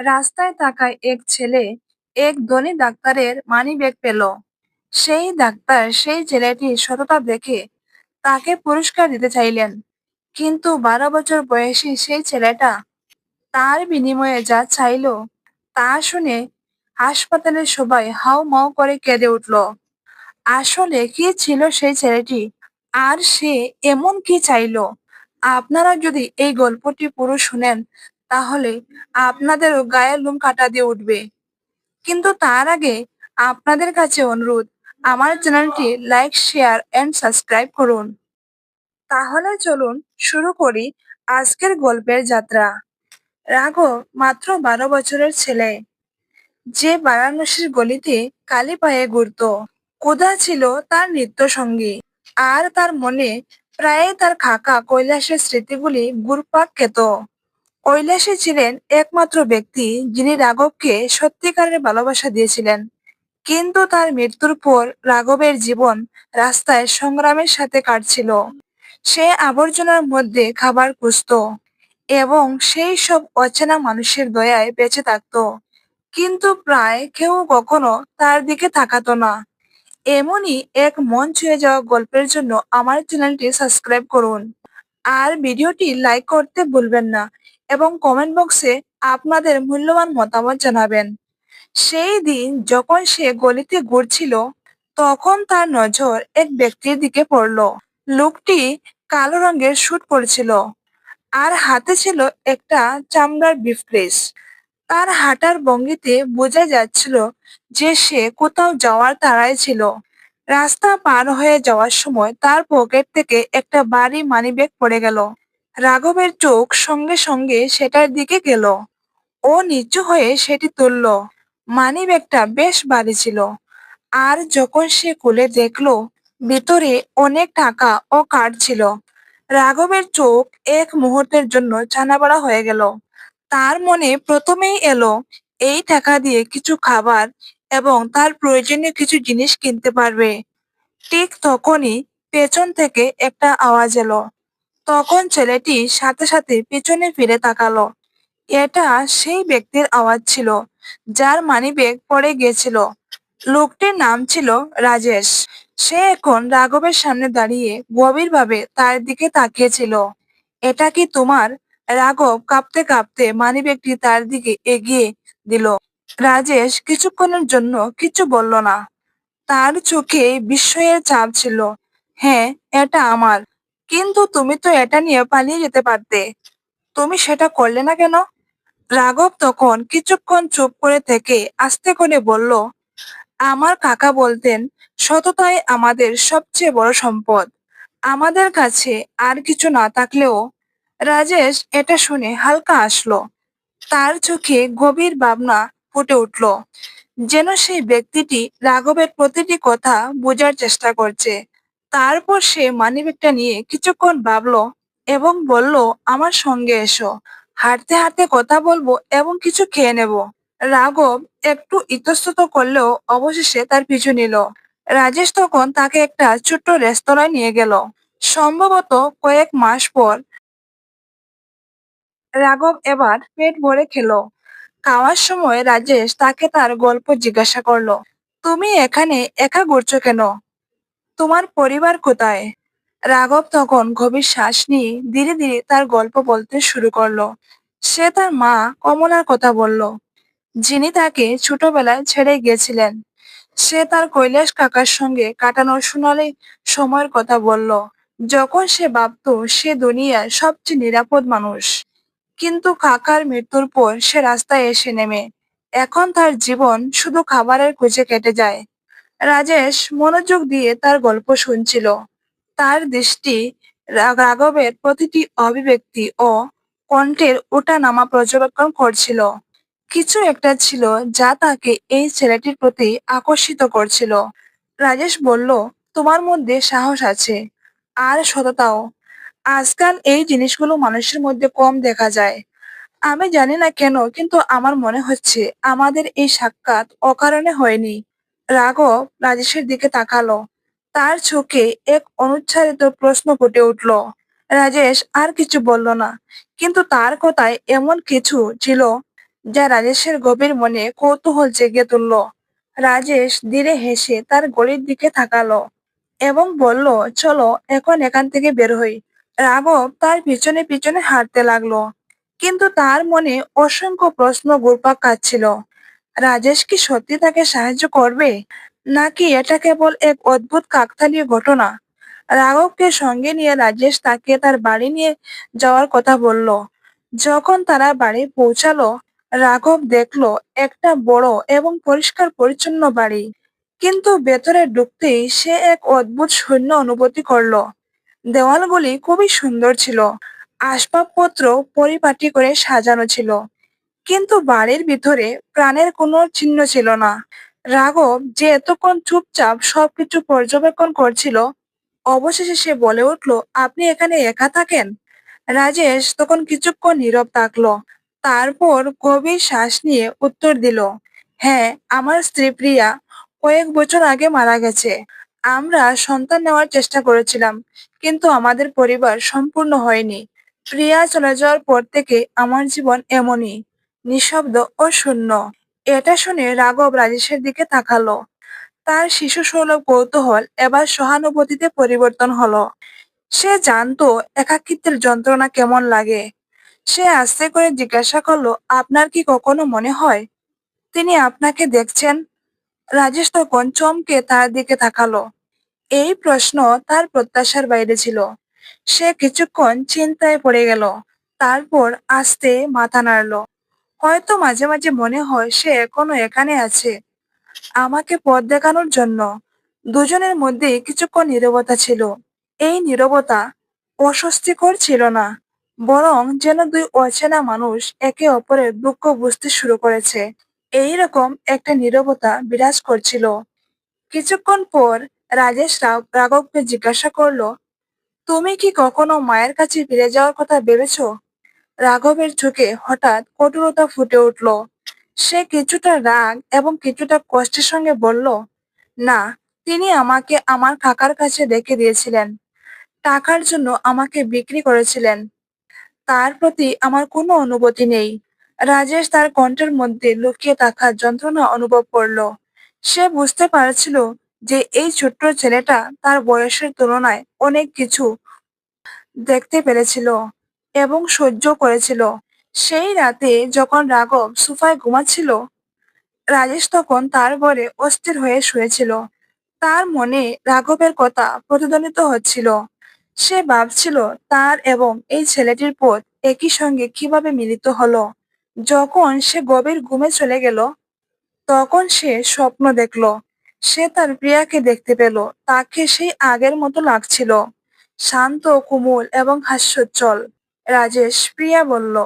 রাস্তায় তাকায় এক ছেলে এক ধনী ডাক্তারের মানি মানিব্যাগ পেল। সেই ডাক্তার সেই ছেলেটির সততা দেখে তাকে পুরস্কার দিতে চাইলেন। কিন্তু বারো বছর বয়সী সেই ছেলেটা তার বিনিময়ে যা চাইলো তা শুনে হাসপাতালের সবাই হাউ মাউ করে কেঁদে উঠল। আসলে কি ছিল সেই ছেলেটি? আর সে এমন কি চাইলো? আপনারা যদি এই গল্পটি পুরো শুনেন তাহলে আপনাদেরও গায়ের লোম কাটা দিয়ে উঠবে। কিন্তু তার আগে আপনাদের কাছে অনুরোধ, আমার চ্যানেলটি লাইক, শেয়ার এন্ড সাবস্ক্রাইব করুন। তাহলে চলুন শুরু করি আজকের গল্পের যাত্রা। রাঘব মাত্র বারো বছরের ছেলে। যে বারাণসীর গলিতে কালী পায়ে ঘুরত। কোদা ছিল তার নিত্য সঙ্গী আর তার মনে প্রায় তার খাকা কৈলাসের স্মৃতিগুলি গুরপাক খেত। কৈলাসে ছিলেন একমাত্র ব্যক্তি যিনি রাঘবকে সত্যিকারের ভালোবাসা দিয়েছিলেন। কিন্তু তার মৃত্যুর পর রাঘবের জীবন রাস্তায় সংগ্রামের সাথে কাটছিল। সে আবর্জনার মধ্যে খাবার খুঁজত এবং সেই সব অচেনা মানুষের দয়ায় বেঁচে থাকত। কিন্তু প্রায় কেউ কখনো তার দিকে তাকাতো না। এমনই এক মন ছুঁয়ে যাওয়া গল্পের জন্য আমার চ্যানেলটি সাবস্ক্রাইব করুন। আর ভিডিওটি লাইক করতে ভুলবেন না। এবং কমেন্ট বক্সে আপনাদের মূল্যবান মতামত জানাবেন। সেই দিন যখন সে গলিতে ঘুরছিল, তখন তার নজর এক ব্যক্তির দিকে পড়ল। লোকটি কালো রঙের স্যুট পরেছিল আর হাতে ছিল একটা চামড়ার বিফকেস তার হাঁটার ভঙ্গিতে বোঝা যাচ্ছিল যে সে কোথাও যাওয়ার তাড়ায় ছিল। রাস্তা পার হয়ে যাওয়ার সময় তার পকেট থেকে একটা ভারী মানিব্যাগ পড়ে গেল। রাঘবের চোখ সঙ্গে সঙ্গে সেটার দিকে গেল। ও নিচু হয়ে সেটি তুলল। মানিব্যাগটা বেশ ভারী ছিল। আর যখন সে খুলে দেখল, ভিতরে অনেক টাকা ও কার্ড ছিল। রাঘবের চোখ এক মুহূর্তের জন্য ছানাবড়া হয়ে গেল। তার মনে প্রথমেই এলো, এই টাকা দিয়ে কিছু খাবার এবং তার প্রয়োজনীয় কিছু জিনিস কিনতে পারবে। ঠিক তখনই পেছন থেকে একটা আওয়াজ এলো। তখন ছেলেটি সাথে সাথে পিছনে ফিরে তাকালো। এটা সেই ব্যক্তির আওয়াজ ছিল, যার মানিব্যাগ পড়ে গিয়েছিল। লোকটির নাম ছিল রাজেশ। সে এখন রাঘবের সামনে দাঁড়িয়ে গভীরভাবে তার দিকে তাকিয়েছিল। এটা কি তোমার? রাঘব কাঁপতে কাঁপতে মানিব্যাগটি তার দিকে এগিয়ে দিল। রাজেশ কিছুক্ষণের জন্য কিছু বলল না। তার চোখে বিস্ময়ের চাপ ছিল। হ্যাঁ এটা আমার। কিন্তু তুমি তো এটা নিয়ে পালিয়ে যেতে পারতে। তুমি সেটা করলে না কেন? রাঘব তখন কিছুক্ষণ চুপ করে থেকে আস্তে করে বলল, আমার কাকা বলতেন, সততাই আমাদের সবচেয়ে বড় সম্পদ। আমাদের কাছে আর কিছু না থাকলেও রাজেশ এটা শুনে হালকা আসলো তার চোখে গভীর ভাবনা ফুটে উঠল, যেন সেই ব্যক্তিটি রাঘবের প্রতিটি কথা বোঝার চেষ্টা করছে। তারপর সে মানিব্যাগটা নিয়ে কিছুক্ষণ ভাবলো এবং বলল, আমার সঙ্গে এসো। হাঁটতে হাঁটতে কথা বলব এবং কিছু খেয়ে নেব। রাঘব একটু ইতস্তত করলেও অবশেষে তার পিছু নিল। রাজেশ তখন তাকে একটা ছোট্ট রেস্তোরাঁয় নিয়ে গেল। সম্ভবত কয়েক মাস পর রাঘব এবার পেট ভরে খেলো। খাওয়ার সময় রাজেশ তাকে তার গল্প জিজ্ঞাসা করল, তুমি এখানে একা ঘুরছো কেন? তোমার পরিবার কোথায়? রাঘব তখন গভীর শ্বাস নিয়ে ধীরে ধীরে তার গল্প বলতে শুরু করল। সে তার মা কমলার কথা বলল, যিনি তাকে ছোটবেলায় ছেড়ে গিয়েছিলেন। সে তার কৈলাস কাকার সঙ্গে কাটানো সোনালি সময়ের কথা বলল, যখন সে ভাবত সে দুনিয়ার সবচেয়ে নিরাপদ মানুষ। কিন্তু কাকার মৃত্যুর পর সে রাস্তায় এসে নেমে। এখন তার জীবন শুধু খাবারের খুঁজে কেটে যায় রাজেশ মনোযোগ দিয়ে তার গল্প শুনছিল। তার দৃষ্টি রাঘবের প্রতিটি অভিব্যক্তি ও কণ্ঠের ওঠা নামা পর্যবেক্ষণ করছিল। কিছু একটা ছিল যা তাকে এই ছেলেটির প্রতি আকর্ষিত করছিল। রাজেশ বলল, তোমার মধ্যে সাহস আছে। আর সততাও। আজকাল এই জিনিসগুলো মানুষের মধ্যে কম দেখা যায়। আমি জানি না কেন, কিন্তু আমার মনে হচ্ছে আমাদের এই সাক্ষাৎ অকারণে হয়নি। রাঘব রাজেশের দিকে তাকালো। তার চোখে এক অনুচ্ছারিত প্রশ্ন ফুটে উঠল। রাজেশ আর কিছু বলল না, কিন্তু তার কথায় এমন কিছু ছিল যা রাজেশের গভীর মনে কৌতূহল জেগে তুলল। রাজেশ ধীরে হেসে তার গলির দিকে তাকালো এবং বলল, চলো, এখন এখান থেকে বের হই। রাঘব তার পিছনে পিছনে হাঁটতে লাগল, কিন্তু তার মনে অসংখ্য প্রশ্ন ঘুরপাক খাচ্ছিল। রাজেশ কি সত্যি তাকে সাহায্য করবে? নাকি এটা কেবল এক অদ্ভুত কাকতালীয় ঘটনা? রাঘবকে সঙ্গে নিয়ে রাজেশ তাকে তার বাড়ি নিয়ে যাওয়ার কথা বলল। যখন তারা বাড়ি পৌঁছালো, রাঘব দেখল একটা বড় এবং পরিষ্কার পরিচ্ছন্ন বাড়ি। কিন্তু ভেতরে ঢুকতেই সে এক অদ্ভুত শূন্য অনুভূতি করল। দেওয়ালগুলি খুবই সুন্দর ছিল। আসবাবপত্র পরিপাটি করে সাজানো ছিল। কিন্তু বাড়ির ভিতরে প্রাণের কোনো চিহ্ন ছিল না। রাঘব যে এতক্ষণ চুপচাপ সবকিছু পর্যবেক্ষণ করছিল, অবশেষে সে বলে উঠল, আপনি এখানে একা থাকেন? রাজেশ তখন কিছুক্ষণ নীরব থাকল, তারপর গভীর শ্বাস নিয়ে উত্তর দিল হ্যাঁ আমার স্ত্রী প্রিয়া কয়েক বছর আগে মারা গেছে। আমরা সন্তান নেওয়ার চেষ্টা করেছিলাম, কিন্তু আমাদের পরিবার সম্পূর্ণ হয়নি। প্রিয়া চলে যাওয়ার পর থেকে আমার জীবন এমনই। নিঃশব্দ ও শূন্য এটা শুনে রাঘব রাজেশের দিকে তাকালো। তার শিশু সুলভ কৌতূহল এবার সহানুভূতিতে পরিবর্তন হলো। সে জানতো একাকিত্বের যন্ত্রণা কেমন লাগে। সে আস্তে করে জিজ্ঞাসা করল, আপনার কি কখনো মনে হয় তিনি আপনাকে দেখছেন? রাজেশ তখন চমকে তার দিকে তাকালো। এই প্রশ্ন তার প্রত্যাশার বাইরে ছিল। সে কিছুক্ষণ চিন্তায় পড়ে গেল, তারপর আস্তে মাথা নাড়ল। হয়তো মাঝে মাঝে মনে হয় সে এখনও এখানে আছে। আমাকে পথ দেখানোর জন্য দুজনের মধ্যে কিছুক্ষণ নীরবতা ছিল। এই নীরবতা অস্বস্তিকর ছিল না, বরং যেন দুই অচেনা মানুষ একে অপরের দুঃখ বুঝতে শুরু করেছে। এই রকম একটা নীরবতা বিরাজ করছিল। কিছুক্ষণ পর রাজেশ রাঘবকে জিজ্ঞাসা করল, তুমি কি কখনো মায়ের কাছে ফিরে যাওয়ার কথা ভেবেছো? রাঘবের চোখে হঠাৎ কঠোরতা ফুটে উঠল। সে কিছুটা রাগ এবং কিছুটা কষ্টের সঙ্গে বলল, না, তিনি আমাকে আমার কাকার কাছে রেখে দিয়েছিলেন। টাকার জন্য আমাকে বিক্রি করেছিলেন। তার প্রতি আমার কোনো অনুভূতি নেই। রাজেশ তার কণ্ঠের মধ্যে লুকিয়ে থাকা যন্ত্রণা অনুভব করল। সে বুঝতে পারছিল যে এই ছোট্ট ছেলেটা তার বয়সের তুলনায় অনেক কিছু দেখতে পেরেছিল। এবং সহ্য করেছিল। সেই রাতে যখন রাঘব সুফায় ঘুমাচ্ছিল, রাজেশ তখন তার ঘরে অস্থির হয়ে শুয়েছিল। তার মনে রাঘবের কথা প্রতিধ্বনিত হচ্ছিল। সে ভাবছিল তার এবং এই ছেলেটির পথ একই সঙ্গে কীভাবে মিলিত হলো। যখন সে গভীর ঘুমে চলে গেল, তখন সে স্বপ্ন দেখল। সে তার প্রিয়াকে দেখতে পেল। তাকে সেই আগের মতো লাগছিল। শান্ত, কোমল এবং হাস্যোজ্জ্বল। রাজেশ প্রিয়া বলল,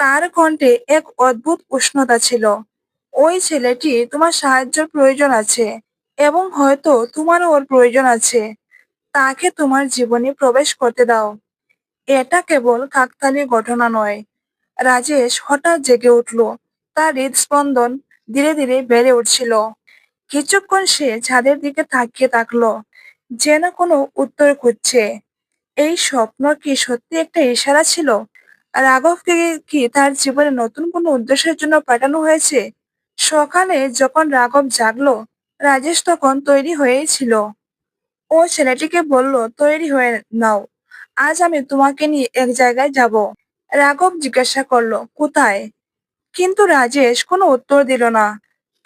তার কণ্ঠে এক অদ্ভুত উষ্ণতা ছিল। ওই ছেলেটি তোমার সাহায্যের প্রয়োজন আছে এবং হয়তো তোমারও ওর প্রয়োজন আছে। তাকে তোমার জীবনে প্রবেশ করতে দাও। এটা কেবল কাকতালি ঘটনা নয়। রাজেশ হঠাৎ জেগে উঠল। তার হৃদস্পন্দন ধীরে ধীরে বেড়ে উঠছিল। কিছুক্ষণ সে ছাদের দিকে তাকিয়ে থাকল, যেন কোনো উত্তর খুঁজছে। এই স্বপ্ন কি সত্যি একটা ইশারা ছিল? রাঘবকে কি তার জীবনে নতুন কোনো উদ্দেশ্যের জন্য পাঠানো হয়েছে? সকালে যখন রাঘব জাগলো, রাজেশ তখন তৈরি হয়েই ছিল। ও ছেলেটিকে বলল, তৈরি হয়ে নাও। আজ আমি তোমাকে নিয়ে এক জায়গায় যাব। রাঘব জিজ্ঞাসা করল, কোথায়? কিন্তু রাজেশ কোনো উত্তর দিল না।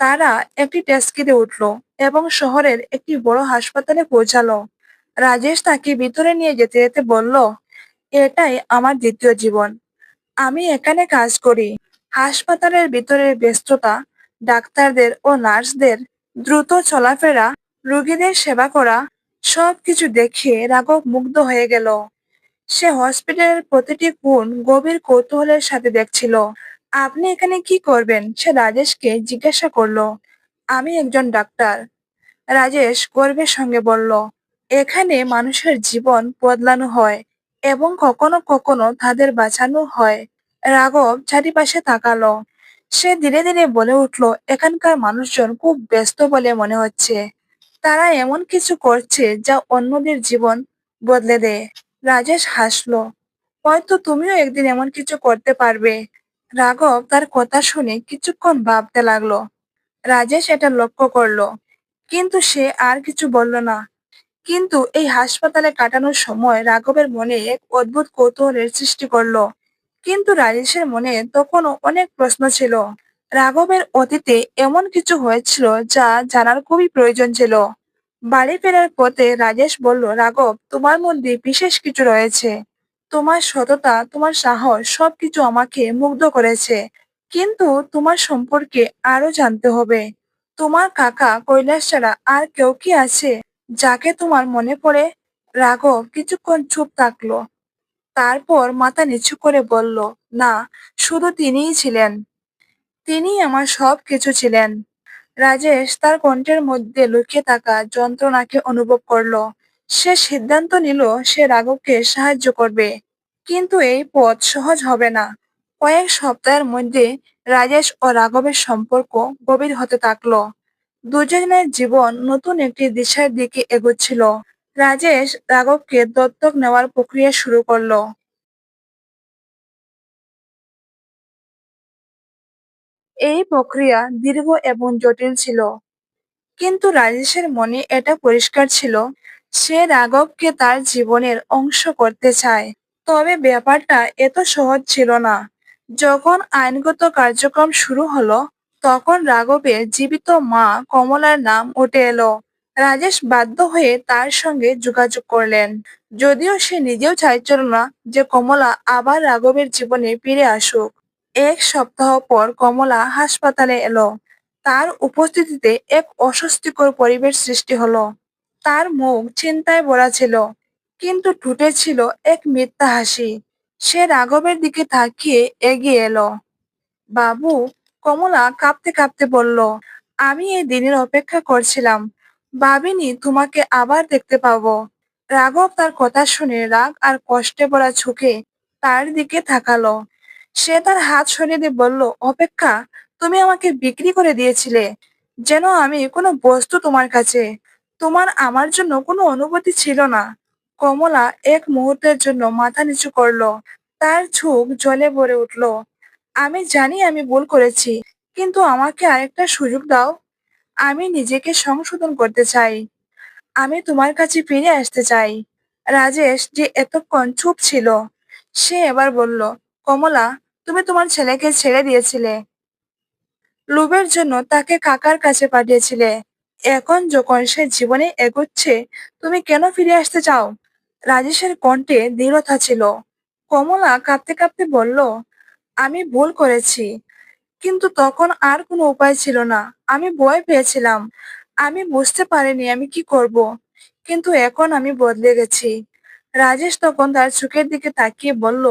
তারা একটি ট্যাক্সিতে উঠল এবং শহরের একটি বড় হাসপাতালে পৌঁছালো। রাজেশ তাকে ভিতরে নিয়ে যেতে যেতে বলল, এটাই আমার দ্বিতীয় জীবন। আমি এখানে কাজ করি। হাসপাতালের ভিতরের ব্যস্ততা, ডাক্তারদের ও নার্সদের দ্রুত চলাফেরা, রোগীদের সেবা করা, সবকিছু দেখে রাঘব মুগ্ধ হয়ে গেল। সে হসপিটালের প্রতিটি কোণ গভীর কৌতূহলের সাথে দেখছিল। আপনি এখানে কি করবেন? সে রাজেশকে জিজ্ঞাসা করল। আমি একজন ডাক্তার। রাজেশ গর্বের সঙ্গে বলল এখানে মানুষের জীবন বদলানো হয় এবং কখনো কখনো তাদের বাঁচানো হয়। রাঘব চারিপাশে তাকালো। সে ধীরে ধীরে বলে উঠল, এখানকার মানুষজন খুব ব্যস্ত বলে মনে হচ্ছে। তারা এমন কিছু করছে যা অন্যদের জীবন বদলে দেয়। রাজেশ হাসলো, হয়তো তুমিও একদিন এমন কিছু করতে পারবে। রাঘব তার কথা শুনে কিছুক্ষণ ভাবতে লাগল। রাজেশ এটা লক্ষ্য করল, কিন্তু সে আর কিছু বলল না। কিন্তু এই হাসপাতালে কাটানোর সময় রাঘবের মনে এক অদ্ভুত কৌতূহলের সৃষ্টি করল। কিন্তু রাজেশের মনে তখনও অনেক প্রশ্ন ছিল। রাঘবের অতীতে এমন কিছু হয়েছিল যা জানার খুবই প্রয়োজন ছিল। বাড়ি ফেরার পথে রাজেশ বলল, রাঘব, তোমার মধ্যে বিশেষ কিছু রয়েছে। তোমার সততা, তোমার সাহস সবকিছু আমাকে মুগ্ধ করেছে। কিন্তু তোমার সম্পর্কে আরও জানতে হবে। তোমার কাকা কৈলাস ছাড়া আর কেউ কি আছে? যাকে তোমার মনে পড়ে, রাঘব কিছুক্ষণ চুপ থাকল। তারপর মাথা নিচু করে বলল, না, শুধু তিনিই ছিলেন। তিনি আমার সব কিছু ছিলেন। রাজেশ তার কণ্ঠের মধ্যে লুকিয়ে থাকা যন্ত্রণাকে অনুভব করল। সে সিদ্ধান্ত নিল সে রাঘবকে সাহায্য করবে। কিন্তু এই পথ সহজ হবে না। কয়েক সপ্তাহের মধ্যে রাজেশ ও রাঘবের সম্পর্ক গভীর হতে থাকল। দুজনের জীবন নতুন একটি দিশার দিকে এগোচ্ছিল। রাজেশ রাঘবকে দত্তক নেওয়ার প্রক্রিয়া শুরু করল। এই প্রক্রিয়া দীর্ঘ এবং জটিল ছিল। কিন্তু রাজেশের মনে এটা পরিষ্কার ছিল, সে রাঘবকে তার জীবনের অংশ করতে চায়। তবে ব্যাপারটা এত সহজ ছিল না। যখন আইনগত কার্যক্রম শুরু হলো তখন রাঘবের জীবিত মা কমলার নাম উঠে এলো। রাজেশ বাধ্য হয়ে তার সঙ্গে যোগাযোগ করলেন। যদিও সে নিজেও চাইছিল না যে কমলা আবার রাঘবের জীবনে ফিরে আসুক। এক সপ্তাহ পর কমলা হাসপাতালে এলো। তার উপস্থিতিতে এক অস্বস্তিকর পরিবেশ সৃষ্টি হলো। তার মুখ চিন্তায় ভরা ছিল, কিন্তু ঠোঁটে ছিল এক মিথ্যা হাসি। সে রাঘবের দিকে তাকিয়ে এগিয়ে এলো। বাবু কমলা কাঁপতে কাঁপতে বলল, আমি এই দিনের অপেক্ষা করছিলাম। ভাবিনি তোমাকে আবার দেখতে পাবো রাঘব তার কথা শুনে রাগ আর কষ্টে পড়া চোখে তার দিকে তাকালো। সে তার হাত সরিয়ে দিয়ে বলল, অপেক্ষা, তুমি আমাকে বিক্রি করে দিয়েছিলে। যেন আমি কোনো বস্তু তোমার কাছে। তোমার আমার জন্য কোনো অনুভূতি ছিল না কমলা এক মুহূর্তের জন্য মাথা নিচু করল। তার চোখ জলে ভরে উঠল। আমি জানি আমি ভুল করেছি, কিন্তু আমাকে আরেকটা সুযোগ দাও। আমি নিজেকে সংশোধন করতে চাই। আমি তোমার কাছে ফিরে আসতে চাই। রাজেশ যে এতক্ষণ চুপ ছিল, সে এবার বলল, কমলা, তুমি তোমার ছেলেকে ছেড়ে দিয়েছিলে। লোভের জন্য তাকে কাকার কাছে পাঠিয়েছিলে। এখন যখন সে জীবনে এগোচ্ছে, তুমি কেন ফিরে আসতে চাও? রাজেশের কণ্ঠে দৃঢ়তা ছিল। কমলা কাঁপতে কাঁপতে বলল আমি ভুল করেছি। কিন্তু তখন আর কোনো উপায় ছিল না। আমি ভয় পেয়েছিলাম। আমি বুঝতে পারিনি আমি কি করব। কিন্তু এখন আমি বদলে গেছি। রাজেশ তখন তার চোখের দিকে তাকিয়ে বলল,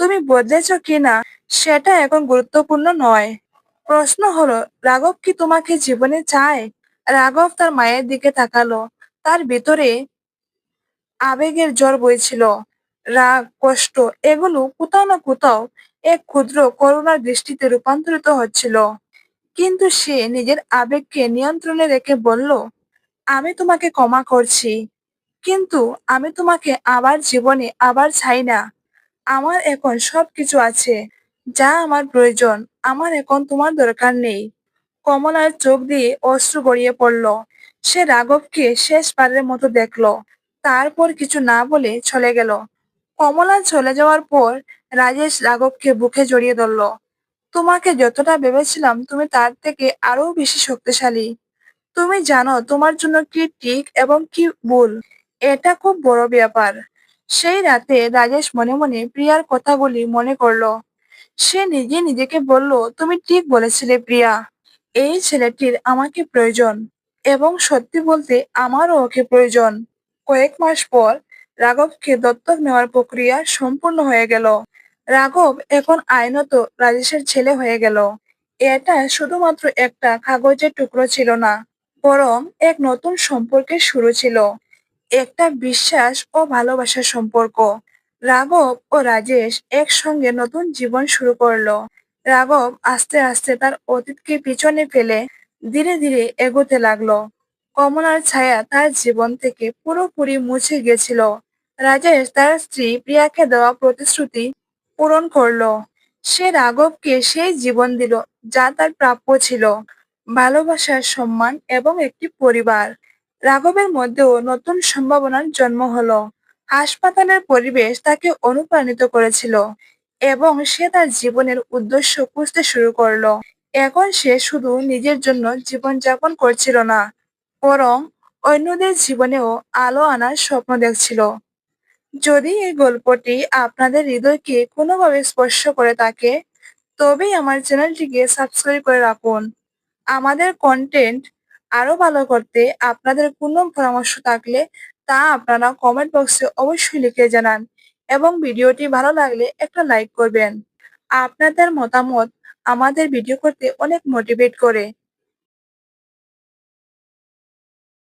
তুমি বদলেছ কি না? সেটা এখন গুরুত্বপূর্ণ নয়। প্রশ্ন হলো, রাঘব কি তোমাকে জীবনে চায়? রাঘব তার মায়ের দিকে তাকালো। তার ভিতরে আবেগের জ্বর বইছিল। রাগ, কষ্ট, এগুলো কোথাও না কোথাও এক ক্ষুদ্র করুণার দৃষ্টিতে রূপান্তরিত হচ্ছিল। কিন্তু সে নিজের আবেগকে নিয়ন্ত্রণে রেখে বলল, আমি তোমাকে ক্ষমা করছি, কিন্তু আমি তোমাকে আবার জীবনে আবার চাই না। আমার এখন সবকিছু আছে, যা আমার প্রয়োজন, আমার এখন তোমার দরকার নেই। কমলার চোখ দিয়ে অশ্রু গড়িয়ে পড়ল। সে রাঘবকে শেষবারের মতো দেখল, তারপর কিছু না বলে চলে গেল। কমলা চলে যাওয়ার পর রাজেশ রাঘবকে বুকে জড়িয়ে ধরল। তোমাকে যতটা ভেবেছিলাম তুমি তার থেকে আরও বেশি শক্তিশালী। তুমি জানো তোমার জন্য কি ঠিক এবং কি ভুল। এটা খুব বড় ব্যাপার। সেই রাতে রাজেশ মনে মনে প্রিয়ার কথাগুলি মনে করল। সে নিজে নিজেকে বলল, তুমি ঠিক বলেছিলে প্রিয়া। এই ছেলেটির আমাকে প্রয়োজন এবং সত্যি বলতে আমারও ওকে প্রয়োজন। কয়েক মাস পর রাঘবকে দত্তক নেওয়ার প্রক্রিয়া সম্পূর্ণ হয়ে গেল। রাঘব এখন আইনত রাজেশের ছেলে হয়ে গেল। এটা শুধুমাত্র একটা কাগজের টুকরো ছিল না, বরং এক নতুন সম্পর্কের শুরু ছিল। একটা বিশ্বাস ও ভালোবাসার সম্পর্ক। রাঘব ও রাজেশ একসঙ্গে নতুন জীবন শুরু করল। রাঘব আস্তে আস্তে তার অতীতকে পিছনে ফেলে ধীরে ধীরে এগোতে লাগল। কমলার ছায়া তার জীবন থেকে পুরোপুরি মুছে গেছিল। রাজেশ তার স্ত্রী প্রিয়াকে দেওয়া প্রতিশ্রুতি পূরণ করল। সে রাঘবকে সেই জীবন দিল যা তার প্রাপ্য ছিল, ভালোবাসার সম্মান এবং একটি পরিবার। রাঘবের মধ্যেও নতুন সম্ভাবনার জন্ম হলো। হাসপাতালের পরিবেশ তাকে অনুপ্রাণিত করেছিল এবং সে তার জীবনের উদ্দেশ্য খুঁজতে শুরু করল। এখন সে শুধু নিজের জন্য জীবনযাপন করছিল না, বরং অন্যদের জীবনেও আলো আনার স্বপ্ন দেখছিল। যদি এই গল্পটি আপনাদের হৃদয়কে কোনোভাবে স্পর্শ করে থাকে, তবেই আমার চ্যানেলটিকে সাবস্ক্রাইব করে রাখুন। আমাদের কন্টেন্ট আরও ভালো করতে আপনাদের কোনো পরামর্শ থাকলে তা আপনারা কমেন্ট বক্সে অবশ্যই লিখে জানান এবং ভিডিওটি ভালো লাগলে একটা লাইক করবেন। আপনাদের মতামত আমাদের ভিডিও করতে অনেক মোটিভেট করে।